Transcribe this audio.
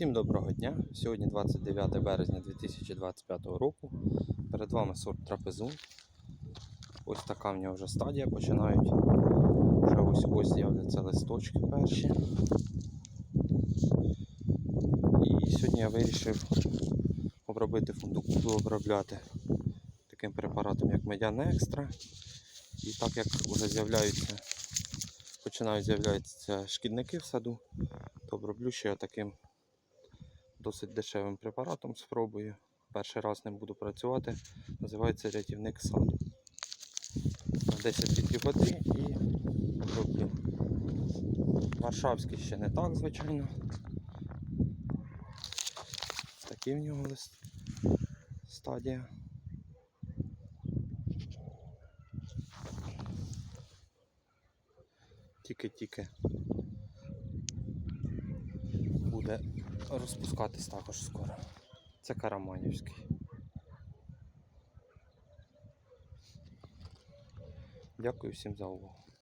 Всім доброго дня! Сьогодні 29 березня 2025 року. Перед вами сорт трапезун. Ось така в нього вже стадія. Починають вже ось ось з'являться листочки перші. І сьогодні я вирішив обробити фундук. Буду обробляти таким препаратом, як Медян Екстра. І так як вже з'являються, починають з'являтися шкідники в саду, то оброблю ще таким досить дешевим препаратом спробую. Перший раз ним буду працювати. Називається рятівник саду. На 10 літрів води і оброблю. Варшавський ще не так, звичайно. Такі в нього лист стадія. Тільки-тільки буде розпускатись також скоро. Це Караманівський. Дякую всім за увагу.